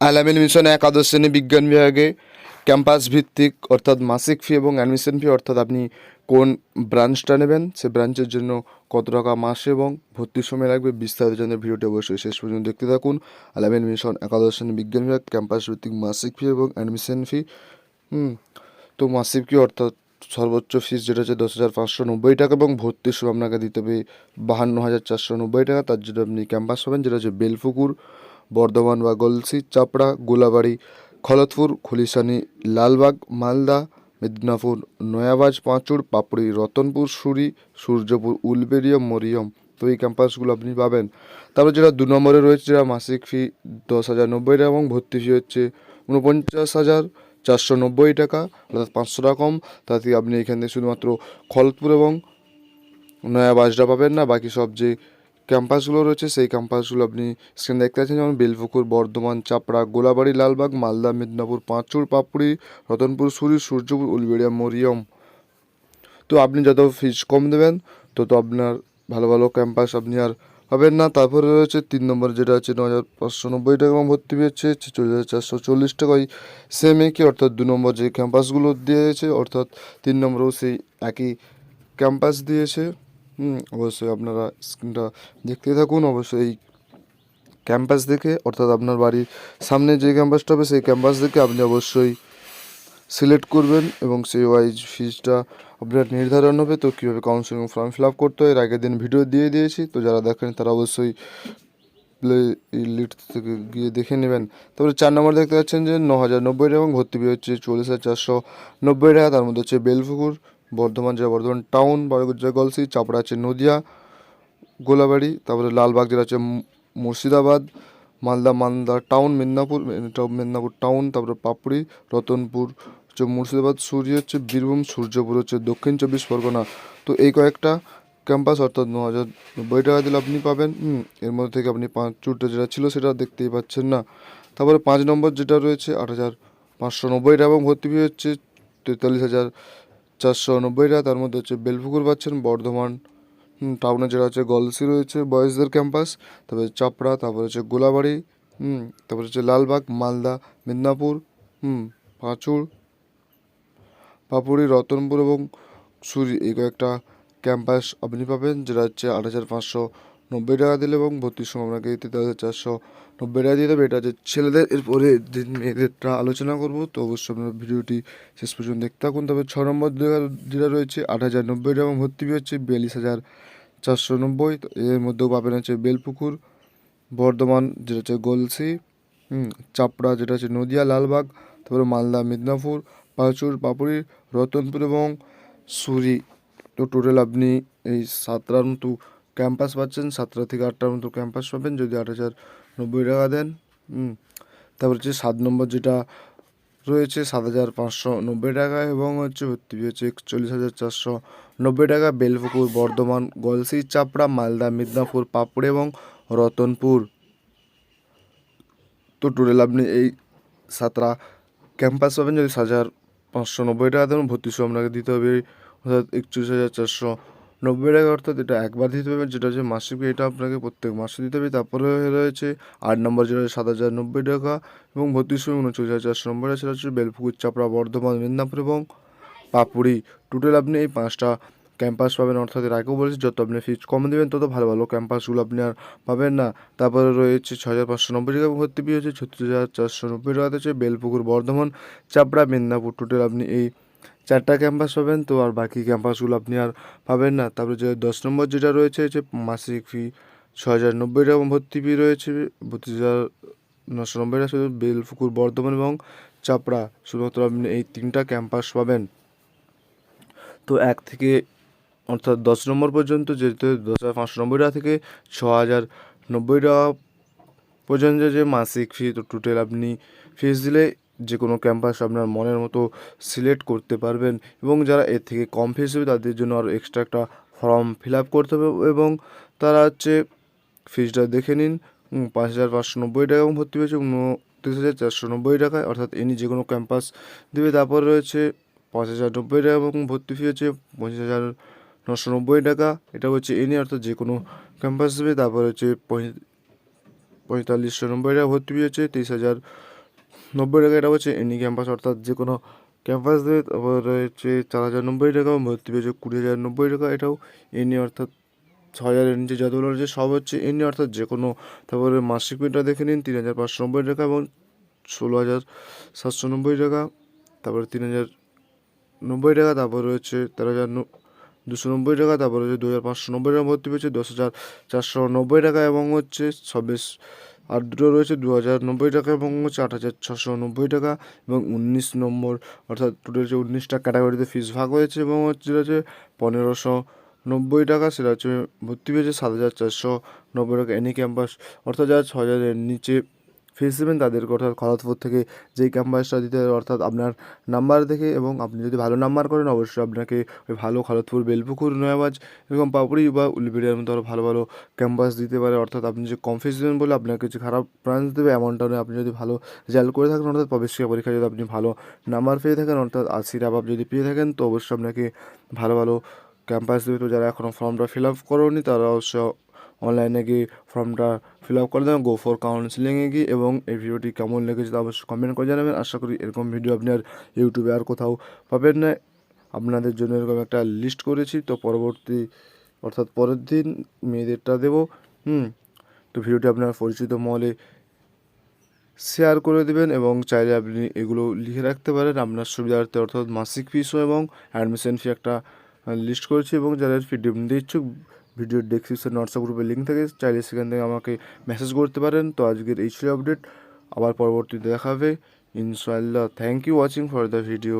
আলামিন মিশন একাদশ শ্রেণি বিজ্ঞান বিভাগে ক্যাম্পাস ভিত্তিক, অর্থাৎ মাসিক ফি এবং অ্যাডমিশন ফি অর্থাৎ আপনি কোন ব্রাঞ্চটা নেবেন, সে ব্রাঞ্চের জন্য কত টাকা মাসে এবং ভর্তির সময় লাগবে, বিস্তারিত জানতে ভিডিওটি অবশ্যই শেষ পর্যন্ত দেখতে থাকুন। আলামিন মিশন একাদশ শ্রেণি বিজ্ঞান বিভাগ, ক্যাম্পাস ভিত্তিক মাসিক ফি এবং অ্যাডমিশন ফি হুম, তো মাসিক ফি অর্থাৎ সর্বোচ্চ ফিস যেটা হচ্ছে দশ হাজার পাঁচশো নব্বই টাকা এবং ভর্তির সময় আপনাকে দিতে হবে বাহান্ন হাজার চারশো নব্বই টাকা। তার জন্য আপনি ক্যাম্পাস পাবেন, যেটা হচ্ছে বেলপুকুর। বর্ধমান বা গলসি, চাপড়া, গোলাবাড়ি, খলতপুর, খুলিসানি, লালবাগ, মালদা, মেদিনীপুর, নয়াবাজ পাঁচুর পাপড়ি, রতনপুর, সুরি, সূর্যপুর উলবেরিয়া মরিয়ম। তো এই ক্যাম্পাসগুলো আপনি পাবেন। তারপর যেটা দু নম্বরে রয়েছে, যেটা মাসিক ফি দশ হাজার নব্বই টাকা এবং ভর্তি ফি হচ্ছে উনপঞ্চাশ হাজার চারশো নব্বই টাকা, অর্থাৎ পাঁচশো টাকা কম। তাতে আপনি এখান শুধুমাত্র খলতপুর এবং নয়া বাসটা পাবেন না, বাকি সব যে ক্যাম্পাসগুলো রয়েছে, সেই ক্যাম্পাসগুলো আপনি স্ক্রিনে দেখতে পাচ্ছেন, যেমন বেলপুকুর, বর্ধমান, চাপড়া, গোলাবাড়ি, লালবাগ, মালদা, মেদিনীপুর, পাঁচুর, পাপড়ি, রতনপুর সুরি সূর্যপুর, উলবেড়িয়া, মরিয়ম। তো আপনি যত ফিজ কম দেবেন, তত আপনার ভালো ভালো ক্যাম্পাস আপনি আর পাবেন না। তারপরে রয়েছে তিন নম্বর, যেটা আছে ন হাজার পাঁচশো নব্বই টাকা ভর্তি পেয়েছে চল্লিশ হাজার চারশো চল্লিশ টাকায় সেম একই, অর্থাৎ দু নম্বর যে ক্যাম্পাসগুলো দিয়েছে, অর্থাৎ তিন নম্বরেও সেই একই ক্যাম্পাস দিয়েছে। অবশ্যই আপনারা স্ক্রিনটা দেখতে থাকুন। অবশ্যই ক্যাম্পাস দেখে, অর্থাৎ আপনার বাড়ির সামনে যে ক্যাম্পাসটা হবে, সেই ক্যাম্পাস দেখে আপনি অবশ্যই সিলেক্ট করবেন এবং সেই ওয়াইজ ফিজটা আপনার নির্ধারণ হবে। তো কীভাবে কাউন্সিলিং ফর্ম ফিল আপ করতে হয়, এর আগের দিন ভিডিও দিয়ে দিয়েছি। তো যারা দেখেন তারা অবশ্যই প্লে লিস্ট থেকে গিয়ে দেখে নেবেন। তারপরে চার নম্বর দেখতে পাচ্ছেন যে ন হাজার নব্বই টাকা এবং ভর্তি ফি হচ্ছে চল্লিশ হাজার চারশো নব্বই টাকা। তার মধ্যে হচ্ছে বেলপুকুর বর্ধমান জেলা বর্ধমান টাউন বারোগুজা গলসি চাপড়া আছে নদিয়া, গোলাবাড়ি, তারপরে লালবাগ হচ্ছে মু- মুর্শিদাবাদ, মালদা মালদা টাউন, মেদিনীপুর মেদিনীপুর টাউন, তারপরে পাপড়ি, রতনপুর, হচ্ছে মুর্শিদাবাদ সূর্য হচ্ছে বীরভূম, সূর্যপুর হচ্ছে দক্ষিণ চব্বিশ পরগনা। তো এই কয়েকটা ক্যাম্পাস, অর্থাৎ ন হাজার নব্বই টাকা দিলে আপনি পাবেন। এর মধ্যে থেকে আপনি পাঁচ চুরটা যেটা ছিল সেটা দেখতেই পাচ্ছেন না। তারপরে পাঁচ নম্বর যেটা রয়েছে, আট হাজার পাঁচশো নব্বই টাকা এবং ভর্তি ফি হচ্ছে তেতাল্লিশ হাজার চারশো নব্বই টাকা তার মধ্যে হচ্ছে বেলপুকুর পাচ্ছেন, বর্ধমান টাউনে যেটা হচ্ছে গলসি রয়েছে, বয়েজদের ক্যাম্পাস, তারপরে চাপড়া, তারপরে হচ্ছে গোলাবাড়ি হুম তারপরে হচ্ছে লালবাগ, মালদা, মেদিনীপুর হুম পাঁচুর, পাপুরি, রতনপুর এবং সুরি, এই কয়েকটা ক্যাম্পাস আপনি পাবেন, যেটা হচ্ছে আট হাজার পাঁচশো নব্বই টাকা দিলে এবং সময় আপনাকে তেতাল্লিশ হাজার চারশো নব্বই টাকা দিয়ে দেবে। এটা হচ্ছে ছেলেদের, এরপরে মেয়েদেরটা আলোচনা করব, তো অবশ্যই আপনার ভিডিওটি শেষ পর্যন্ত দেখতে থাকুন। তবে ছ নম্বর যেটা- রয়েছে, আট হাজার নব্বই টাকা এবং ভর্তি ফি হচ্ছে বিয়াল্লিশ হাজার চারশো নব্বই। তো এর মধ্যেও পাবেন হচ্ছে বেলপুকুর, বর্ধমান, যেটা হচ্ছে গলসি চাপড়া, যেটা হচ্ছে নদিয়া, লালবাগ, তারপরে মালদা, মেদিনীপুর, পাঁচুর পাপুরি রতনপুর এবং সুরি। তো টোটাল আপনি এই সাতটার মতো ক্যাম্পাস পাচ্ছেন, সাতটা থেকে আটটার মতো ক্যাম্পাস পাবেন, যদি আট হাজার নব্বই টাকা দেন। তারপর হচ্ছে সাত নম্বর যেটা রয়েছে, সাত হাজার পাঁচশো নব্বই টাকা এবং হচ্ছে ভর্তি হচ্ছে একচল্লিশ হাজার চারশো নব্বই টাকা। বেলপুকুর, বর্ধমান, গলসি, চাপড়া, মালদা, মেদিনীপুর, পাপড়ি এবং রতনপুর। তো টোটাল আপনি এই সাতটা ক্যাম্পাস পাবেন, যদি হাজার পাঁচশো নব্বই টাকা দেবেন ভর্তি সময় আপনাকে দিতে হবে, অর্থাৎ একচল্লিশ হাজার চারশো নব্বই টাকা অর্থাৎ এটা একবার দিতে হবে, যেটা হচ্ছে মাসিক এটা আপনাকে প্রত্যেক মাসে দিতে হবে। তারপরে রয়েছে আট নম্বর যেটা হচ্ছে সাত হাজার নব্বই টাকা এবং সময় উনচল্লিশ হাজার চারশো টাকা সেটা হচ্ছে বেলপুকুর, চাপড়া, বর্ধমান, মেদিনীপুর এবং পাপুড়ি টোটাল আপনি এই পাঁচটা ক্যাম্পাস পাবেন, অর্থাৎ এর আগেও বলেছি, যত আপনি ফিজ কম দেবেন, তত ভালো ভালো ক্যাম্পাসগুলো আপনি আর পাবেন না। তারপরে রয়েছে ছ হাজার পাঁচশো নব্বই টাকা ভর্তি ফি হচ্ছে ছত্রিশ হাজার চারশো নব্বই টাকাতে হচ্ছে বেলপুকুর, বর্ধমান, চাপড়া, মেদিনীপুর। টোটাল আপনি এই চারটা ক্যাম্পাস পাবেন, তো আর বাকি ক্যাম্পাসগুলো আপনি আর পাবেন না। তারপরে যে দশ নম্বর যেটা রয়েছে, যে মাসিক ফি ছ হাজার নব্বই টাকা ভর্তি ফি রয়েছে বত্রিশ হাজার নশো নব্বই টাকা, শুধু বেলপুকুর, বর্ধমান এবং চাপড়া। শুধুমাত্র আপনি এই তিনটা ক্যাম্পাস পাবেন। তো এক থেকে, অর্থাৎ দশ নম্বর পর্যন্ত, যেহেতু দশ হাজার পাঁচশো নব্বই টাকা থেকে ছ হাজার নব্বই টাকা পর্যন্ত যে মাসিক ফি, তো টোটাল আপনি ফিস দিলে যে কোনো ক্যাম্পাস আপনার মনের মতো সিলেক্ট করতে পারবেন এবং যারা এর থেকে কম ফিস হবে তাদের জন্য আরও এক্সট্রা একটা ফর্ম ফিল আপ করতে হবে এবং তারা হচ্ছে ফিসটা দেখে নিন। পাঁচ হাজার পাঁচশো নব্বই টাকা এবং ভর্তি হয়েছে উনত্রিশ হাজার চারশো নব্বই টাকায়। অর্থাৎ এনি যে কোনো ক্যাম্পাস দেবে। তারপর রয়েছে পাঁচ হাজার নব্বই টাকা এবং ভর্তি ফি হচ্ছে পঁচিশ হাজার নশো নব্বই টাকা। এটা হচ্ছে এনি অর্থাৎ যে কোনো ক্যাম্পাস দেবে। তারপর হচ্ছে পঁয়তাল্লিশশো নব্বই টাকা ভর্তি ফি হচ্ছে, তেইশ হাজার নব্বই টাকা, এটা হচ্ছে এনি ক্যাম্পাস অর্থাৎ যে কোনো ক্যাম্পাস দেবে তারপর রয়েছে চার হাজার নব্বই টাকা, ভর্তি পেয়েছে কুড়ি হাজার নব্বই টাকা, এটাও এনি অর্থাৎ ছ হাজারের নিচে যতগুলো রয়েছে সব হচ্ছে এনি অর্থাৎ যে কোনো তারপরে মাসিক পেটা দেখে নিন, তিন হাজার পাঁচশো নব্বই টাকা এবং ষোলো হাজার সাতশো নব্বই টাকা, তারপরে তিন হাজার নব্বই টাকা, তারপর রয়েছে তেরো হাজার দুশো নব্বই টাকা, তারপর রয়েছে দু হাজার পাঁচশো নব্বই টাকা ভর্তি পেয়েছে, দশ হাজার চারশো নব্বই টাকা এবং হচ্ছে ছাব্বিশ আর দুটো রয়েছে দু হাজার নব্বই টাকা এবং হচ্ছে আট হাজার ছশো নব্বই টাকা এবং উনিশ নম্বর, অর্থাৎ টোটাল হচ্ছে উনিশটা ক্যাটাগরিতে ফিস ভাগ হয়েছে এবং হচ্ছে হচ্ছে পনেরোশো নব্বই টাকা, সেটা হচ্ছে ভর্তি পেয়েছে সাত হাজার চারশো নব্বই টাকা এনি ক্যাম্পাস অর্থাৎ যারা ছ হাজারের নিচে ফিস দেবেন তাদেরকে অর্থাৎ খড়গপুর থেকে যেই ক্যাম্পাসটা দিতে অর্থাৎ আপনার নাম্বার দেখে এবং আপনি যদি ভালো নাম্বার করেন, অবশ্যই আপনাকে ওই ভালো খড়গপুর, বেলপুকুর, নয়াবাজ এরকম পাপড়ি বা উলবেড়িয়ার মতো আরও ভালো ভালো ক্যাম্পাস দিতে পারে। অর্থাৎ আপনি যে ফিস দেবেন বলে আপনাকে যে খারাপ ব্রাঞ্চ দেবে, এমনটা নয়। আপনি যদি ভালো রেজাল্ট করে থাকেন, অর্থাৎ প্রবেশিকা পরীক্ষায় যদি আপনি ভালো নাম্বার পেয়ে থাকেন, অর্থাৎ আশির আবাব যদি পেয়ে থাকেন, তো অবশ্যই আপনাকে ভালো ভালো ক্যাম্পাস দেবে। তো যারা এখনও ফর্মটা ফিল আপ করোনি, তারা অবশ্য অনলাইনে গিয়ে ফর্মটা ফিল আপ করে দেবেন গো ফর কাউন্সিলিংয়ে গিয়ে এবং এই ভিডিওটি কেমন লেগেছে তা অবশ্যই কমেন্ট করে জানাবেন। আশা করি এরকম ভিডিও আপনি আর ইউটিউবে আর কোথাও পাবেন না। আপনাদের জন্য এরকম একটা লিস্ট করেছি, তো পরবর্তী, অর্থাৎ পরের দিন মেয়েদেরটা দেবো, হুম? তো ভিডিওটি আপনার পরিচিত মহলে শেয়ার করে দেবেন এবং চাইলে আপনি এগুলো লিখে রাখতে পারেন। আপনার সুবিধার্থে, অর্থাৎ মাসিক ফিসও এবং অ্যাডমিশন ফি একটা লিস্ট করেছি এবং যারা পিডিএফ নিতে ইচ্ছুক ভিডিওর ডেসক্রিপশন হোয়াটসঅ্যাপ গ্রুপে লিঙ্ক থাকে, চাইলে সেখান থেকে আমাকে মেসেজ করতে পারেন। তো আজকের এই ছিল আপডেট আবার পরবর্তীতে দেখাবে ইনশাআল্লাহ thank you watching for the video